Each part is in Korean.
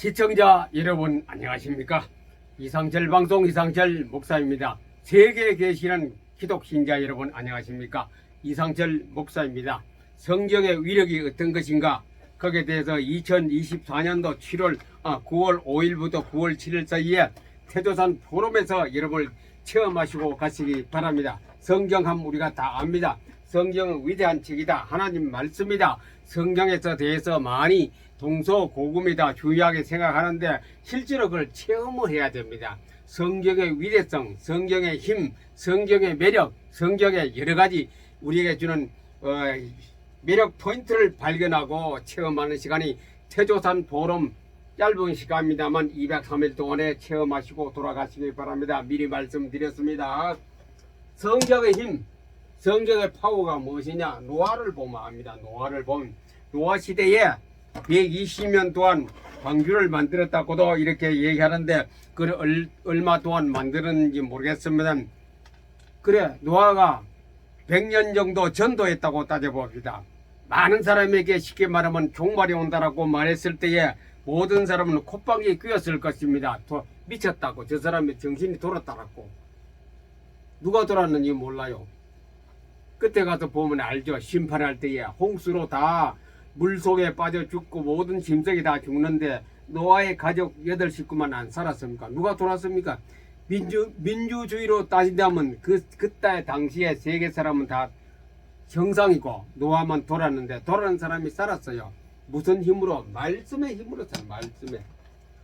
시청자 여러분 안녕하십니까? 이상철 방송 이상철 목사입니다. 세계에 계시는 기독 신자 여러분 안녕하십니까? 이상철 목사입니다. 성경의 위력이 어떤 것인가? 거기에 대해서 2024년도 7월 아 9월 5일부터 9월 7일 사이에 태조산 포럼에서 여러분을 체험하시고 가시기 바랍니다. 성경 함 우리가 다 압니다. 성경은 위대한 책이다. 하나님 말씀이다. 성경에서 대해서 많이 동서고금이다. 중요하게 생각하는데 실제로 그걸 체험을 해야 됩니다. 성경의 위대성, 성경의 힘, 성경의 매력, 성경의 여러 가지 우리에게 주는 어, 매력 포인트를 발견하고 체험하는 시간이 태조산 포럼 짧은 시간입니다만 203일 동안에 체험하시고 돌아가시기 바랍니다. 미리 말씀드렸습니다. 성경의 힘, 성경의 파워가 무엇이냐? 노아를 보면 압니다. 노아를 보면 노아 시대에 120년 동안 광주를 만들었다고도 이렇게 얘기하는데 그걸 얼- 얼마 동안 만들었는지 모르겠습니다. 그래 노아가 100년 정도 전도했다고 따져봅시다. 많은 사람에게 쉽게 말하면 종말이 온다라고 말했을 때에 모든 사람은 콧방귀에 끼었을 것입니다. 도- 미쳤다고 저 사람의 정신이 돌았다라고 누가 돌았는지 몰라요. 끝에 가서 보면 알죠. 심판할 때에 홍수로 다 물속에 빠져 죽고 모든 짐승이 다 죽는데 노아의 가족 여덟 식구만 안 살았습니까? 누가 돌았습니까? 민주 민주주의로 따진다면 그 그때 당시에 세계 사람은 다 정상이고 노아만 돌았는데 돌아는 사람이 살았어요. 무슨 힘으로? 말씀의 힘으로 살 말씀에.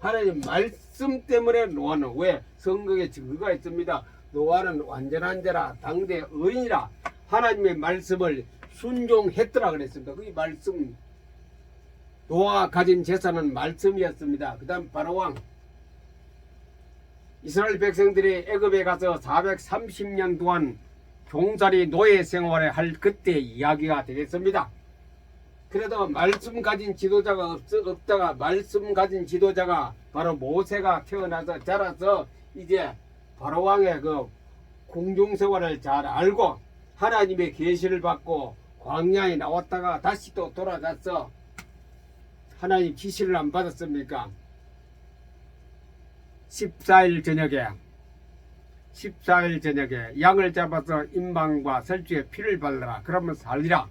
하나님 말씀 때문에 노아는 왜 성경에 증거가 있습니다. 노아는 완전한 자라 당대 어린이라 하나님의 말씀을 순종했더라 그랬습니다. 그 말씀 노아가 가진 재산은 말씀이었습니다. 그 다음 바로왕 이스라엘 백성들이 애굽에 가서 430년 동안 종살이 노예 생활을 할 그때 이야기가 되겠습니다. 그래도 말씀 가진 지도자가 없, 없다가 말씀 가진 지도자가 바로 모세가 태어나서 자라서 이제 바로왕의 그 궁중 생활을 잘 알고 하나님의 계시를 받고 광야에 나왔다가 다시 또 돌아가서 하나님 지시를 안 받았습니까? 14일 저녁에 14일 저녁에 양을 잡아서 임방과 설주에 피를 발라라. 그러면 살리라.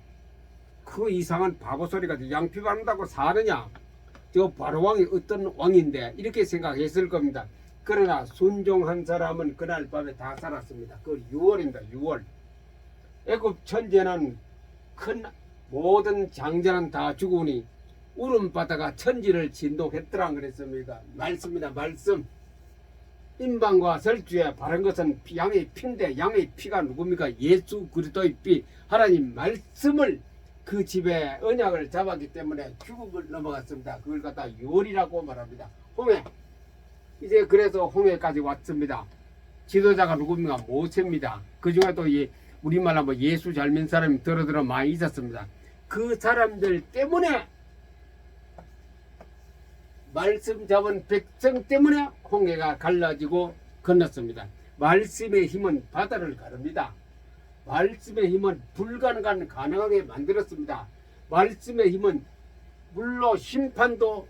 그 이상한 바보 소리가 양피 바른다고 사느냐? 저 바로왕이 어떤 왕인데? 이렇게 생각했을 겁니다. 그러나 순종한 사람은 그날 밤에 다 살았습니다. 그 6월입니다 6월 애굽 천재는 큰 모든 장자는 다 죽으니 울음 바다가 천지를 진동했더라 그랬습니다 말씀이다 말씀 인방과 설주에 바른 것은 피- 양의 피인데 양의 피가 누굽니까? 예수 그리스도의 피 하나님 말씀을 그 집에 언약을 잡았기 때문에 죽음을 넘어갔습니다. 그걸 갖다 요리라고 말합니다. 홍해 이제 그래서 홍해까지 왔습니다. 지도자가 누굽니까? 모세입니다. 그 중에도 이 우리말로 뭐 예수 잘 믿는 사람이 들어들어 많이 있었습니다. 그 사람들 때문에 말씀 잡은 백성 때문에 홍해가 갈라지고 건넜습니다. 말씀의 힘은 바다를 가릅니다. 말씀의 힘은 불가능한 가능하게 만들었습니다. 말씀의 힘은 물로 심판도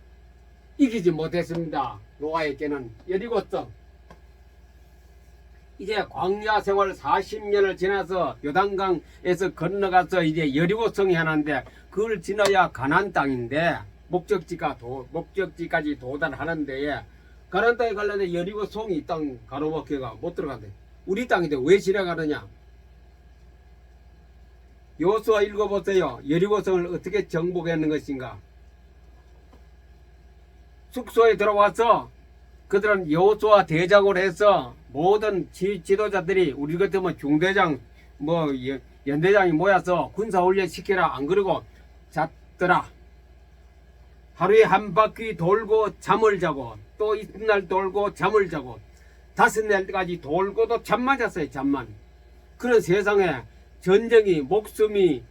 이기지 못했습니다. 노아에게는 여리고성 이제 광야 생활 40년을 지나서 요단강에서 건너가서 이제 여리고성이 하나인데 그걸 지나야 가난 땅인데 목적지가 도, 목적지까지 도달하는데 가난 땅에 가려면 여리고성이 땅 가로막혀가 못 들어간대. 우리 땅인데 왜 지나가느냐? 요수와 읽어보세요. 여리고성을 어떻게 정복했는 것인가? 숙소에 들어와서 그들은 여호수아 대장으로 해서 모든 지, 지도자들이 우리 같으면 중대장 뭐 연- 연대장이 모여서 군사 훈련 시키라. 안 그러고 잤더라. 하루에 한 바퀴 돌고 잠을 자고 또 이튿날 돌고 잠을 자고 다섯 날까지 돌고도 잠만 잤어요 잠만. 그런 세상에 전쟁이 목숨이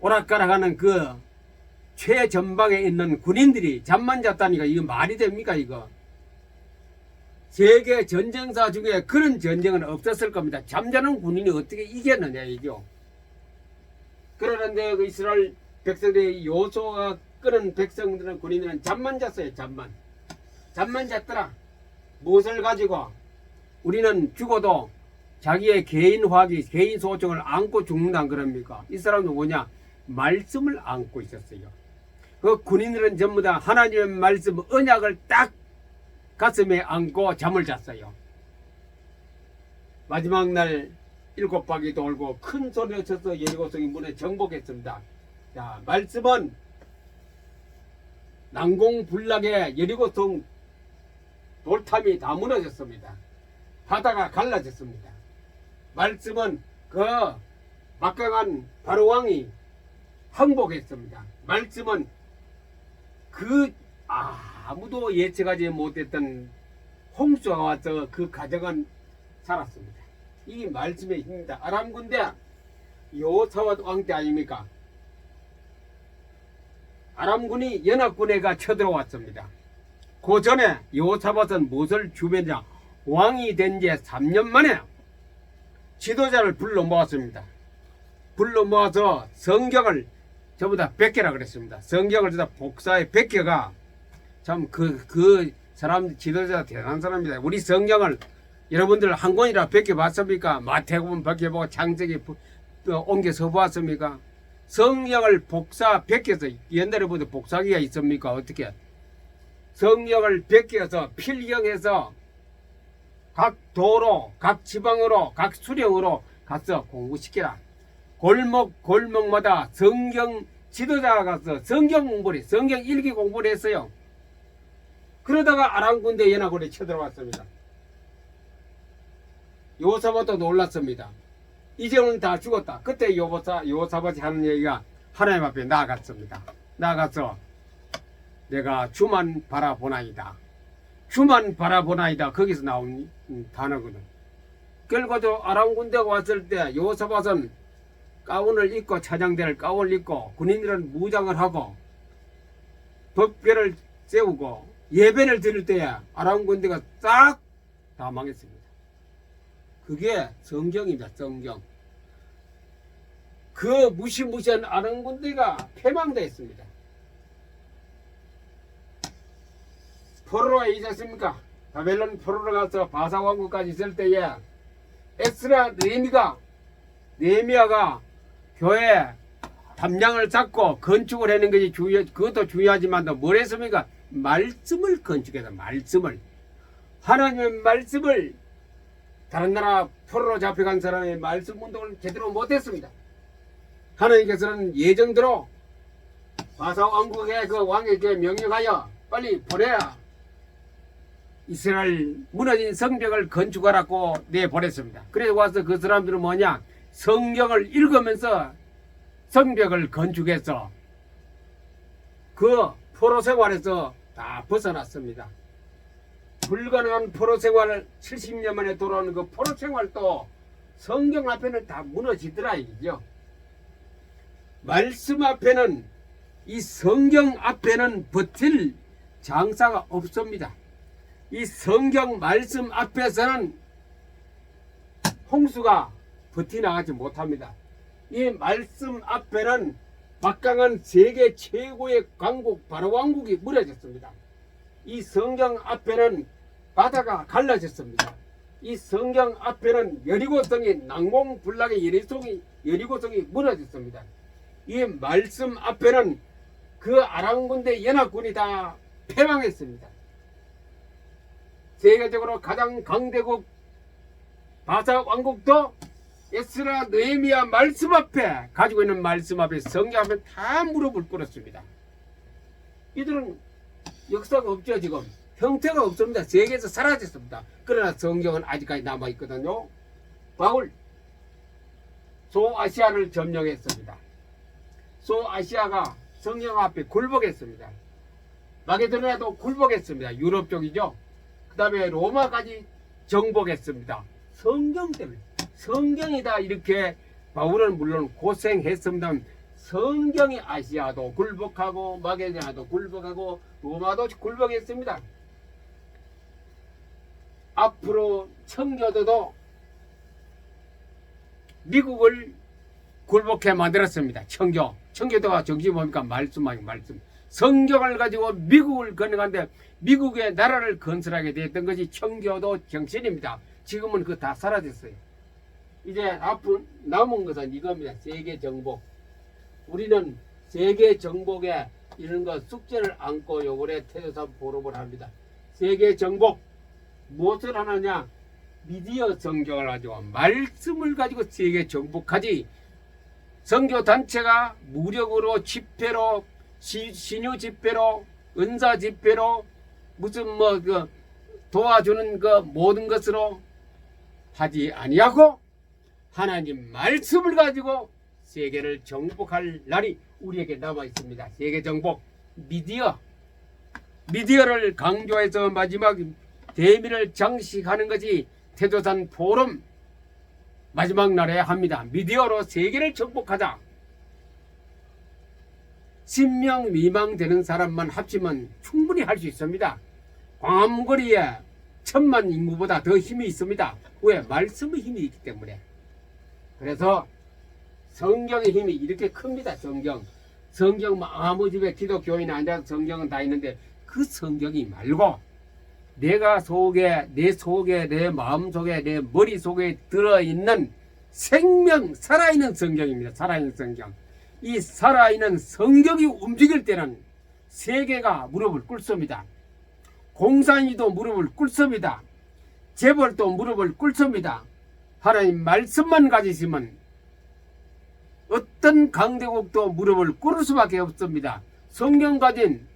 오락가락하는 그 최전방에 있는 군인들이 잠만 잤다니까 이거 말이 됩니까 이거 세계 전쟁사 중에 그런 전쟁은 없었을 겁니다. 잠자는 군인이 어떻게 이겼느냐 이죠. 그러는데 그 이스라엘 백성들이 요소가 끄는 백성들은 군인들은 잠만 잤어요. 잠만. 잠만 잤더라. 무엇을 가지고 우리는 죽어도 자기의 개인 화기, 개인 소정을 안고 죽는다는 그럽니까? 이 사람은 뭐냐? 말씀을 안고 있었어요. 그 군인들은 전부 다 하나님의 말씀, 언약을 딱 가슴에 안고 잠을 잤어요. 마지막 날 일곱 바퀴 돌고 큰 소리를 쳐서 예리고성이 문에 정복했습니다. 자, 말씀은 난공불락의 예리고성 돌탑이 다 무너졌습니다. 바다가 갈라졌습니다. 말씀은 그 막강한 바로왕이 항복했습니다. 말씀은 그 아 무도 예측하지 못했던 홍수가 와서 그 가정은 살았습니다. 이 말씀의 힘입니다. 아람 군대 요사와 왕때 아닙니까? 아람군이 연합군에가 쳐들어왔습니다. 그 전에 요사밭은 무엇을 주변이냐 왕이 된 지 3년 만에 지도자를 불러 모았습니다. 불러 모아서 성경을 전부 다 백개라 그랬습니다. 성경을 전부 다 복사해 백개가 참그그 사람 지도자 대단한 사람입니다. 우리 성경을 여러분들 한 권이라 백개 봤습니까? 마태복음 백개 보고 창세기 부- 또 옮겨 서 보았습니까? 성경을 복사 백개서 옛날에 보다 복사기가 있습니까? 어떻게? 성경을 백개서 필경해서 각 도로, 각 지방으로, 각 수령으로 가서 공부시키라. 골목 골목마다 성경 지도자가 가서 성경 공부를 성경 일기 공부를 했어요. 그러다가 아랑군대 연합군에 쳐들어왔습니다. 요사바도 놀랐습니다. 이제는 다 죽었다. 그때 요보사 요사바이 하는 얘기가 하나님 앞에 나아갔습니다. 나아가서 내가 주만 바라보나이다. 주만 바라보나이다. 거기서 나온 음, 단어거든. 결과도 아람 군대가 왔을 때 요사밭은 가운을 입고 차장대를 가운을 입고 군인들은 무장을 하고 법궤를 세우고 예배를 드릴 때에 아람 군대가 싹 다 망했습니다. 그게 성경입니다. 성경. 그 무시무시한 아람 군대가 패망되었습니다. 포로가 있지 않습니까? 바벨론 포로로 가서 바사 왕국까지 있을 때에 에스라 네미가 네미아가 교회 담량을 잡고 건축을 하는 것이 중요 그것도 중요하지만도 뭘 했습니까? 말씀을 건축해서 말씀을 하나님의 말씀을 다른 나라 포로로 잡혀간 사람의 말씀 운동을 제대로 못했습니다. 하나님께서는 예정대로 바사 왕국의 그 왕에게 명령하여 빨리 보내라. 이스라엘 무너진 성벽을 건축하라고 내보냈습니다. 그래서 와서 그 사람들은 뭐냐? 성경을 읽으면서 성벽을 건축해서 그 포로 생활에서 다 벗어났습니다. 불가능한 포로 생활을 70년 만에 돌아오는 그 포로 생활도 성경 앞에는 다 무너지더라 이죠. 말씀 앞에는 이 성경 앞에는 버틸 장사가 없습니다. 이 성경 말씀 앞에서는 홍수가 버티나가지 못합니다. 이 말씀 앞에는 막강한 세계 최고의 강국 바로 왕국이 무너졌습니다. 이 성경 앞에는 바다가 갈라졌습니다. 이 성경 앞에는 여리고성이 난공불락의 여리고성이 여리고성이 무너졌습니다. 이 말씀 앞에는 그 아랑군대 연합군이 다 패망했습니다. 세계적으로 가장 강대국 바사 왕국도 에스라 느헤미야 말씀 앞에 가지고 있는 말씀 앞에 성경 앞에 다 무릎을 꿇었습니다. 이들은 역사가 없죠 지금 형태가 없습니다. 세계에서 사라졌습니다. 그러나 성경은 아직까지 남아 있거든요. 바울 소아시아를 점령했습니다. 소아시아가 성경 앞에 굴복했습니다. 마게도니아도 굴복했습니다. 유럽 쪽이죠. 그 다음에 로마까지 정복했습니다. 성경 때문에. 성경이다 이렇게 바울은 물론 고생했습니다만 성경이 아시아도 굴복하고 마게도니아도 굴복하고 로마도 굴복했습니다. 앞으로 청교도도 미국을 굴복해 만들었습니다. 청교. 청교도가 정신 뭡니까? 말씀 아니 말씀. 성경을 가지고 미국을 건너가는데 미국의 나라를 건설하게 되었던 것이 청교도 정신입니다. 지금은 그 다 사라졌어요. 이제 앞으로 남은 것은 이겁니다. 세계 정복. 우리는 세계 정복에 이런 거 숙제를 안고 요번에 태조산 포럼을 합니다. 세계 정복 무엇을 하느냐? 미디어 성경을 가지고 말씀을 가지고 세계 정복하지. 선교 단체가 무력으로 집회로 시, 신유 집회로 은사 집회로 무슨 뭐 그 도와주는 그 모든 것으로 하지 아니하고 하나님 말씀을 가지고 세계를 정복할 날이 우리에게 남아 있습니다. 세계 정복 미디어 미디어를 강조해서 마지막 대미를 장식하는 것이 태조산 포럼 마지막 날에 합니다. 미디어로 세계를 정복하자. 10명 미망 되는 사람만 합치면 충분히 할 수 있습니다. 광암거리에 천만 인구보다 더 힘이 있습니다. 왜? 말씀의 힘이 있기 때문에. 그래서 성경의 힘이 이렇게 큽니다. 성경. 성경 뭐 아무 집에 기독교인 앉아서 성경은 다 있는데 그 성경이 말고 내가 속에 내 속에 내 마음 속에 내 머리 속에 들어 있는 생명 살아있는 성경입니다. 살아있는 성경. 이 살아있는 성경이 움직일 때는 세계가 무릎을 꿇습니다. 공산이도 무릎을 꿇습니다. 재벌도 무릎을 꿇습니다. 하나님 말씀만 가지시면 어떤 강대국도 무릎을 꿇을 수밖에 없습니다. 성경 가진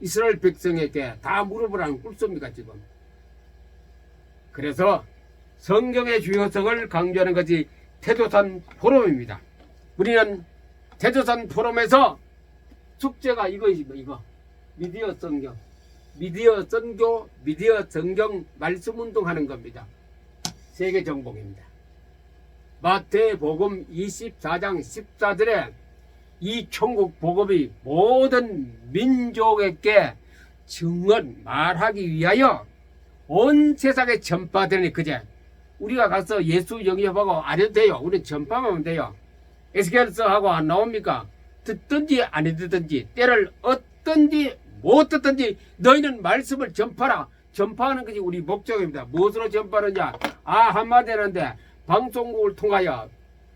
이스라엘 백성에게 다 무릎을 안 꿇습니까 지금? 그래서 성경의 주요성을 강조하는 것이 태조산 포럼입니다. 우리는 태조산 포럼에서 숙제가 이거입니다. 이거 미디어 성경, 미디어 선교, 미디어 성경 말씀 운동하는 겁니다. 세계 정복입니다. 마태복음 24장 14절에 이 천국 복음이 모든 민족에게 증언 말하기 위하여 온 세상에 전파되니 그제 우리가 가서 예수 영접하고 안 해도 돼요. 우리 전파하면 돼요. 에스겔서하고 안 나옵니까? 듣든지 안 듣든지 때를 얻든지 못 듣든지 너희는 말씀을 전파라. 전파하는 것이 우리 목적입니다. 무엇으로 전파하느냐? 아 한마디 하는데 방송국을 통하여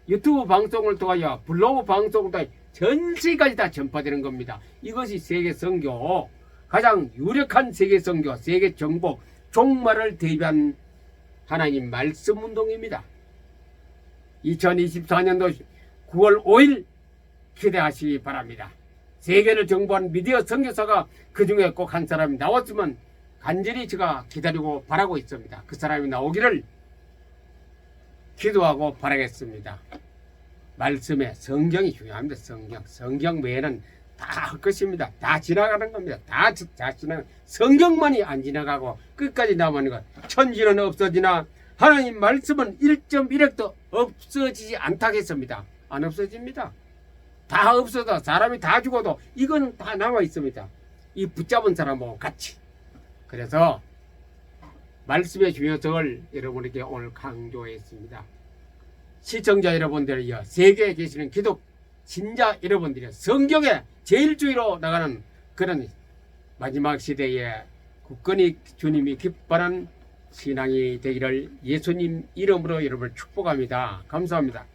유튜브 방송을 통하여 블로그 방송을 통하여 전 세계까지 다 전파되는 겁니다. 이것이 세계 선교 가장 유력한 세계 선교, 세계 정복, 종말을 대비한 하나님 말씀 운동입니다. 2024년도 9월 5일 기대하시기 바랍니다. 세계를 정복한 미디어 선교사가 그 중에 꼭 한 사람이 나왔으면 간절히 제가 기다리고 바라고 있습니다. 그 사람이 나오기를 기도하고 바라겠습니다. 말씀에 성경이 중요합니다. 성경. 성경 외에는 다 헛것입니다. 다 지나가는 겁니다. 다, 지- 다 지나가. 성경만이 안 지나가고 끝까지 남아있는 것. 천지는 없어지나 하나님 말씀은 1.1핵도 없어지지 않다겠습니다. 안 없어집니다. 다 없어도 사람이 다 죽어도 이거는 다 남아 있습니다. 이 붙잡은 사람하고 같이. 그래서 말씀의 중요성을 여러분에게 오늘 강조했습니다. 시청자 여러분들이여 세계에 계시는 기독 신자 여러분들이 성경의 제일주의로 나가는 그런 마지막 시대에 굳건히 주님이 기뻐하는 신앙이 되기를 예수님 이름으로 여러분을 축복합니다. 감사합니다.